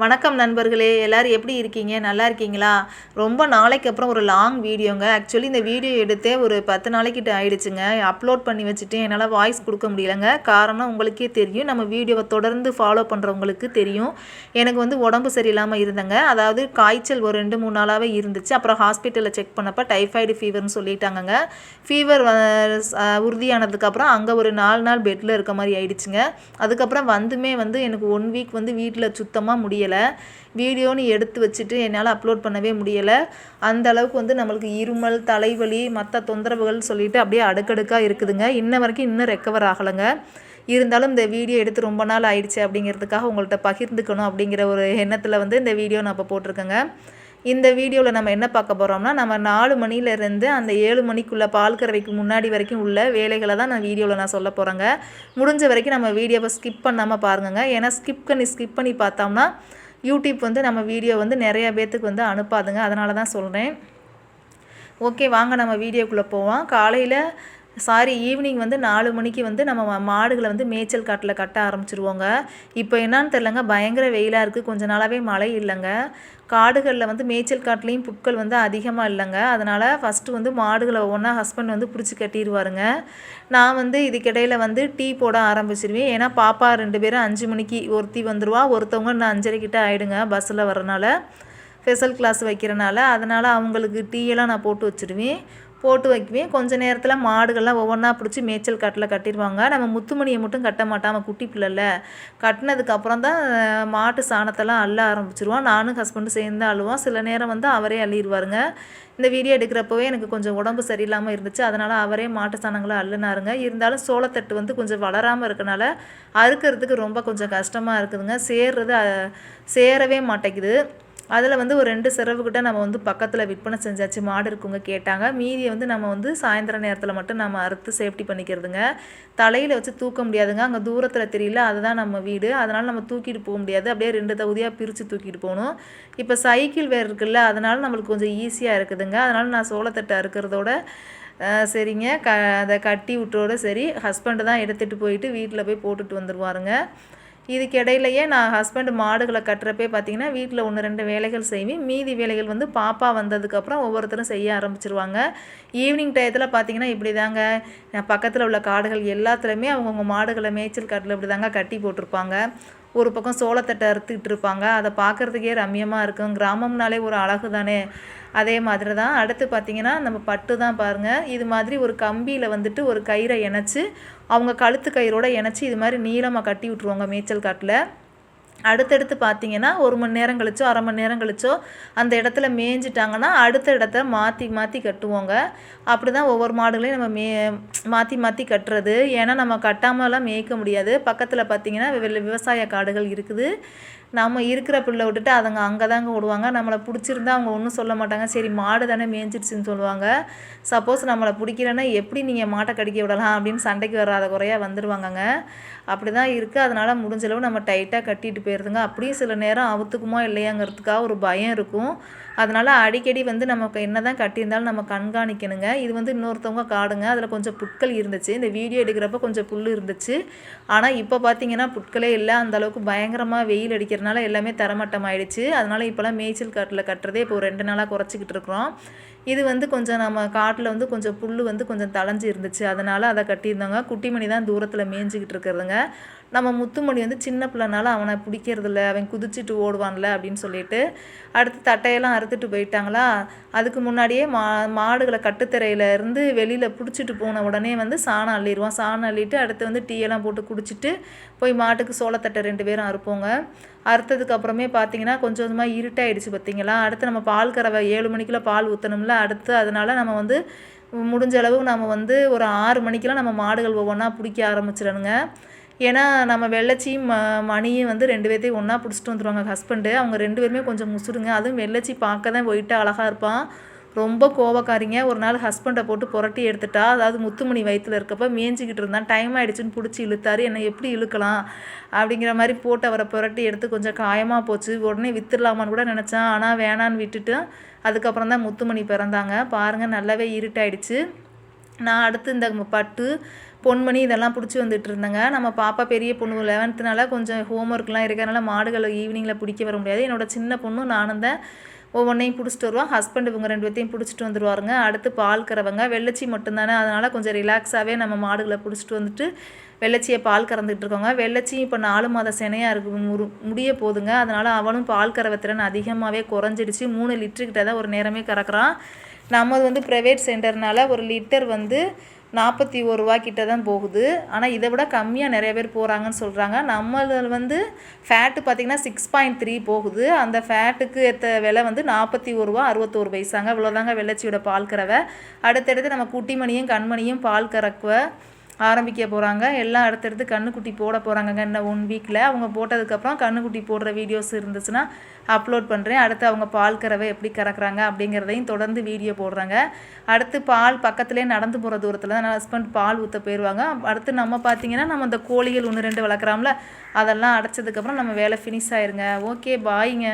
வணக்கம் நண்பர்களே எல்லோரும் எப்படி இருக்கீங்க? நல்லா இருக்கீங்களா? ரொம்ப நாளைக்கு அப்புறம் ஒரு லாங் வீடியோங்க ஆக்சுவலி இந்த வீடியோ எடுத்தே ஒரு பத்து நாளைக்கிட்ட ஆயிடுச்சுங்க. அப்லோட் பண்ணி வச்சுட்டு என்னால் வாய்ஸ் கொடுக்க முடியலங்க. காரணம் உங்களுக்கே தெரியும். நம்ம வீடியோவை தொடர்ந்து ஃபாலோ பண்ணுறவங்களுக்கு தெரியும். எனக்கு வந்து உடம்பு சரியில்லாமல் இருந்தேங்க. அதாவது காய்ச்சல் ஒரு ரெண்டு மூணு நாளாகவே இருந்துச்சு. அப்புறம் ஹாஸ்பிட்டலில் செக் பண்ணப்போ டைஃபாய்டு ஃபீவர்னு சொல்லிட்டாங்கங்க. ஃபீவர் உறுதியானதுக்கப்புறம் அங்கே ஒரு நாலு நாள் பெட்டில் இருக்க மாதிரி ஆயிடுச்சுங்க. அதுக்கப்புறம் வந்துமே வந்து எனக்கு ஒன் வீக் வந்து வீட்டில் சுத்தமாக முடியலை. வீடியோன்னு எடுத்து வச்சுட்டு என்னால் அப்லோட் பண்ணவே முடியலை. அந்த அளவுக்கு வந்து நம்மளுக்கு இருமல் தலைவலி மற்ற தொந்தரவுகள் சொல்லிட்டு அப்படியே அடுக்கடுக்காக இருக்குதுங்க. இன்ன வரைக்கும் இன்னும் ரெக்கவர் ஆகலைங்க. இருந்தாலும் இந்த வீடியோ எடுத்து ரொம்ப நாள் ஆயிடுச்சு அப்படிங்கிறதுக்காக உங்கள்கிட்ட பகிர்ந்துக்கணும் அப்படிங்கிற ஒரு எண்ணத்தில் வந்து இந்த வீடியோ நான் இப்போ போட்டிருக்கேங்க. இந்த வீடியோவில் நம்ம என்ன பார்க்க போகிறோம்னா நம்ம நாலு மணிலேருந்து அந்த ஏழு மணிக்குள்ளே பால் கறவைக்கு முன்னாடி வரைக்கும் உள்ள வேலைகளை தான் நான் வீடியோவில் நான் சொல்ல போகிறேங்க முடிஞ்ச வரைக்கும் நம்ம வீடியோவை ஸ்கிப் பண்ணாமல் பாருங்க ஏன்னா ஸ்கிப் பண்ணி ஸ்கிப் பண்ணி பார்த்தோம்னா யூடியூப் வந்து நம்ம வீடியோ வந்து நிறைய பேர்த்துக்கு வந்து அனுப்பாதுங்க. அதனால தான் சொல்கிறேன் ஓகே வாங்க நம்ம வீடியோக்குள்ளே போவோம். காலையில் சாரி ஈவினிங் வந்து நாலு மணிக்கு வந்து நம்ம மாடுகளை வந்து மேய்ச்சல் காட்டில் கட்ட ஆரம்பிச்சிருவோங்க. இப்போ என்னான்னு தெரிலங்க பயங்கர வெயிலாக இருக்குது கொஞ்ச நாளாகவே மழை இல்லைங்க. காடுகளில் வந்து மேய்ச்சல் காட்டிலையும் புட்கள் வந்து அதிகமாக இல்லைங்க. அதனால் ஃபஸ்ட்டு வந்து மாடுகளை ஒவ்வொன்றா ஹஸ்பண்ட் வந்து பிடிச்சி கட்டிடுவாருங்க நான் வந்து இதுக்கிடையில் வந்து டீ போட ஆரம்பிச்சிருவேன். ஏன்னா பாப்பா ரெண்டு பேரும் அஞ்சு மணிக்கு ஒருத்தி வந்துடுவா ஒருத்தவங்க இன்னும் அஞ்சரை கிட்டே ஆகிடுங்க பஸ்ஸில் வரனால ஸ்பெஷல் கிளாஸ் வைக்கிறனால. அதனால் அவங்களுக்கு டீயெல்லாம் நான் போட்டு வச்சுருவேன். போட்டு வைக்குவேன் கொஞ்ச நேரத்தில் மாடுகள்லாம் ஒவ்வொன்றா பிடிச்சி மேய்ச்சல் கட்டில் கட்டிடுவாங்க நம்ம முத்துமணியை மட்டும் கட்ட மாட்டாமல் குட்டி பிள்ளைல. கட்டினதுக்கப்புறம் தான் மாட்டு சாணத்தெல்லாம் அள்ள ஆரம்பிச்சிருவோம் நானும் ஹஸ்பண்டும் சேர்ந்து அழுவோம். சில நேரம் வந்து அவரே அள்ளிடுவாருங்க இந்த வீடியோ எடுக்கிறப்பவே எனக்கு கொஞ்சம் உடம்பு சரியில்லாமல் இருந்துச்சு. அதனால் அவரே மாட்டு சாணங்களை அள்ளுனாருங்க. இருந்தாலும் சோளத்தட்டு வந்து கொஞ்சம் வளராமல் இருக்கனால அறுக்கிறதுக்கு ரொம்ப கொஞ்சம் கஷ்டமாக இருக்குதுங்க. சேர்றது சேரவே மாட்டேங்குது. அதில் வந்து ஒரு ரெண்டு செலவுக்கிட்ட நம்ம வந்து பக்கத்தில் விற்பனை செஞ்சாச்சு மாடு இருக்குங்க கேட்டாங்க. மீதியை வந்து நம்ம வந்து சாயந்தர நேரத்தில் மட்டும் நம்ம அறுத்து சேஃப்டி பண்ணிக்கிறதுங்க. தலையில் வச்சு தூக்க முடியாதுங்க. அங்கே தூரத்தில் தெரியல அதுதான் நம்ம வீடு. அதனால் நம்ம தூக்கிட்டு போக முடியாது. அப்படியே ரெண்டு தகுதியாக பிரித்து தூக்கிட்டு போகணும். இப்போ சைக்கிள் வேறு இருக்குல்ல அதனால் நம்மளுக்கு கொஞ்சம் ஈஸியாக இருக்குதுங்க. அதனால் நான் சோளத்தட்டை அறுக்கிறதோட சரிங்க. க அதை கட்டி விட்டோட சரி ஹஸ்பண்டு தான் எடுத்துகிட்டு போயிட்டு வீட்டில் போய் போட்டுட்டு வந்துடுவாருங்க இதுக்கு இடையிலையே நான் ஹஸ்பண்ட் மாடுகளை கட்டுறப்பே பார்த்தீங்கன்னா வீட்டில் ஒன்று ரெண்டு வேலைகள் செய்வேன். மீதி வேலைகள் வந்து பாப்பா வந்ததுக்கப்புறம் ஒவ்வொருத்தரும் செய்ய ஆரம்பிச்சிருவாங்க. ஈவினிங் டயத்தில் பார்த்தீங்கன்னா இப்படி தாங்க பக்கத்தில் உள்ள காடுகள் எல்லாத்துலேயுமே அவங்கவுங்க மாடுகளை மேய்ச்சல் காட்டில் இப்படி தாங்க கட்டி போட்டிருப்பாங்க. ஒரு பக்கம் சோளத்தட்டை அறுத்துக்கிட்டு இருப்பாங்க. அதை பார்க்குறதுக்கே ரம்யமாக இருக்கும். கிராமம்னாலே ஒரு அழகு தானே. அதே மாதிரி தான் அடுத்து பார்த்திங்கன்னா நம்ம பட்டு தான் பாருங்கள் இது மாதிரி ஒரு கம்பியில் வந்துட்டு ஒரு கயிறை இணைச்சி அவங்க கழுத்து கயிறோடு இணைச்சி இது மாதிரி நீளமாக கட்டி விட்ருவாங்க மேய்ச்சல் காட்டில். அடுத்தடுத்து பார்த்தீங்கன்னா ஒரு மணி நேரம் கழிச்சோ அரை மணி நேரம் கழிச்சோ அந்த இடத்துல மேய்ஞ்சிட்டாங்கன்னா அடுத்த இடத்த மாற்றி மாற்றி கட்டுவோங்க. அப்படி தான் ஒவ்வொரு மாடுகளையும் நம்ம மே மாற்றி மாற்றி கட்டுறது. ஏன்னா நம்ம கட்டாமலாம் மேய்க்க முடியாது. பக்கத்தில் பார்த்திங்கன்னா விவசாய காடுகள் இருக்குது. நம்ம இருக்கிற பிள்ளை விட்டுட்டு அதுங்க அங்கே தாங்க விடுவாங்க நம்மளை பிடிச்சிருந்தா அவங்க ஒன்றும் சொல்ல மாட்டாங்க. சரி மாடு தானே மேய்ஞ்சிருச்சுன்னு சொல்லுவாங்க. சப்போஸ் நம்மளை பிடிக்கிறேன்னா எப்படி நீங்கள் மாட்டை கடிக்க விடலாம் அப்படின்னு சண்டைக்கு வராத குறையாக வந்துடுவாங்கங்க அப்படி தான் இருக்குது அதனால் முடிஞ்சளவு நம்ம டைட்டாக கட்டிட்டு போயிடுதுங்க அப்படியும் சில நேரம் அவுத்துக்குமோ இல்லையாங்கிறதுக்காக ஒரு பயம் இருக்கும். அதனால் அடிக்கடி வந்து நமக்கு என்ன தான் கட்டியிருந்தாலும் நம்ம கண்காணிக்கணுங்க. இது வந்து இன்னொருத்தவங்க காடுங்க. அதில் கொஞ்சம் புட்கள் இருந்துச்சு. இந்த வீடியோ எடுக்கிறப்ப கொஞ்சம் புல் இருந்துச்சு. ஆனால் இப்போ பார்த்தீங்கன்னா புட்களே இல்லை. அந்தளவுக்கு பயங்கரமாக வெயில் அடிக்கிறதுனால எல்லாமே தரமட்டம் ஆயிடுச்சு அதனால் இப்போலாம் மேய்ச்சல் காட்டில் கட்டுறதே இப்போ ரெண்டு நாளாக குறைச்சிக்கிட்டு இருக்கிறோம். இது வந்து கொஞ்சம் நம்ம காட்டில் வந்து கொஞ்சம் புல் வந்து கொஞ்சம் தளைஞ்சு இருந்துச்சு அதனால் அதை கட்டியிருந்தாங்க. குட்டிமணி தான் தூரத்தில் மேய்ஞ்சிக்கிட்டு இருக்கிறதுங்க. நம்ம முத்துமணி வந்து சின்ன பிள்ளைனால அவனை பிடிக்கிறதில்ல அவன் குதிச்சுட்டு ஓடுவான்ல அப்படின்னு சொல்லிட்டு அடுத்து தட்டையெல்லாம் அறுத்துட்டு போயிட்டாங்களா? அதுக்கு முன்னாடியே மா மாடுகளை கட்டுத்தரையில இருந்து வெளியில் பிடிச்சிட்டு போன உடனே வந்து சாணம் அள்ளிடுவான். சாணம் அள்ளிட்டு அடுத்து வந்து டீயெல்லாம் போட்டு குடிச்சிட்டு போய் மாட்டுக்கு சோளத்தட்டை ரெண்டு பேரும் அறுப்போங்க. அறுத்ததுக்கு அப்புறமே பார்த்தீங்கன்னா கொஞ்சம் கொஞ்சமாக இருட்டாயிடுச்சு பார்த்தீங்களா அடுத்து நம்ம பால் கறவை ஏழு மணிக்கெலாம் பால் ஊற்றணும்ல அடுத்து அதனால் நம்ம வந்து முடிஞ்ச அளவு நம்ம வந்து ஒரு ஆறு மணிக்கெலாம் நம்ம மாடுகள் ஒவ்வொன்றா பிடிக்க ஆரம்பிச்சிடணுங்க. ஏன்னா நம்ம வெள்ளச்சியும் ம மணியும் வந்து ரெண்டு பேர்த்தையும் ஒன்றா பிடிச்சிட்டு வந்துடுவாங்க ஹஸ்பண்டு அவங்க ரெண்டு பேருமே கொஞ்சம் முசுடுங்க அதுவும் வெள்ளச்சி பார்க்க தான் போயிட்டு அழகாக இருப்பான் ரொம்ப கோவக்காரிங்க. ஒரு நாள் ஹஸ்பண்டை போட்டு புரட்டி எடுத்துட்டா அதாவது முத்துமணி வயிற்றில் இருக்கப்போ மேய்ஞ்சிக்கிட்டு இருந்தான். டைம் ஆகிடுச்சின்னு பிடிச்சி இழுத்தாரு. என்னை எப்படி இழுக்கலாம்? அப்படிங்கிற மாதிரி போட்டு அவரை புரட்டி எடுத்து கொஞ்சம் காயமாக போச்சு. உடனே வித்துடலாமான்னு கூட நினச்சான். ஆனால் வேணான்னு விட்டுட்டு அதுக்கப்புறம் தான் முத்துமணி பிறந்தாங்க. பாருங்கள் நல்லாவே இருட்டாயிடுச்சு. நான் அடுத்து இந்த பட்டு பொன்மணி இதெல்லாம் பிடிச்சி வந்துட்டு இருந்தேங்க நம்ம பாப்பா பெரிய பொண்ணு லெவன்த்துனால கொஞ்சம் ஹோம் ஒர்க்லாம் இருக்கிறனால மாடுகளை ஈவினிங்கில் பிடிக்க வர முடியாது. என்னோட சின்ன பொண்ணும் நானும் தான் ஒவ்வொன்றையும் பிடிச்சிட்டு வருவோம். ஹஸ்பண்ட் இவங்க ரெண்டு பேர்த்தையும் பிடிச்சிட்டு வந்துடுவாருங்க அடுத்து பால் கறவங்க. வெள்ளச்சி மட்டும்தானே அதனால் கொஞ்சம் ரிலாக்ஸாகவே நம்ம மாடுகளை பிடிச்சிட்டு வந்துட்டு வெள்ளச்சியை பால் கறந்துட்டு இருக்கோங்க வெள்ளச்சி இப்போ நாலு மாத சினையாக இருக்கு. முரு முடிய போகுதுங்க அதனால் அவனும் பால் கறவை திறன் அதிகமாகவே குறைஞ்சிடுச்சு. மூணு லிட்டருக்கிட்ட தான் ஒரு நேரமே கறக்குறான். நம்மது வந்து ப்ரைவேட் சென்டர்னால் ஒரு லிட்டர் வந்து நாற்பத்தி ஒரு ரூபா கிட்ட தான் போகுது. ஆனால் இதை விட கம்மியாக நிறைய பேர் போகிறாங்கன்னு சொல்கிறாங்க நம்மளது வந்து ஃபேட்டு பார்த்திங்கன்னா சிக்ஸ் பாயிண்ட் த்ரீ போகுது. அந்த ஃபேட்டுக்கு ஏற்ற விலை வந்து நாற்பத்தி ஒரு ரூபா அறுபத்தோரு பைசாங்க. இவ்வளோதாங்க வெள்ளச்சியோட பால் கறவை. அடுத்தடுத்து நம்ம குட்டிமணியும் கண்மணியும் பால் கறக்குவ. ஆரம்பிக்க போகிறாங்க எல்லாம் அடுத்தடுத்து கண்ணுக்குட்டி போட போகிறாங்கங்க இன்னும் ஒன் வீக்கில் அவங்க போட்டதுக்கப்புறம் கண்ணுக்குட்டி போடுற வீடியோஸ் இருந்துச்சுன்னா அப்லோட் பண்ணுறேன் அடுத்து அவங்க பால் கறவை எப்படி கறக்குறாங்க அப்படிங்கிறதையும் தொடர்ந்து வீடியோ போடுறாங்க. அடுத்து பால் பக்கத்துலேயே நடந்து போகிற தூரத்தில் தான் ஹஸ்பண்ட் பால் ஊற்ற போயிடுவாங்க அடுத்து நம்ம பார்த்தீங்கன்னா நம்ம இந்த கோழிகள் ஒன்று ரெண்டு வளர்க்குறோம்ல அதெல்லாம் அடைச்சதுக்கப்புறம் நம்ம வேலை ஃபினிஷ் ஆயிருங்க. ஓகே பாய்ங்க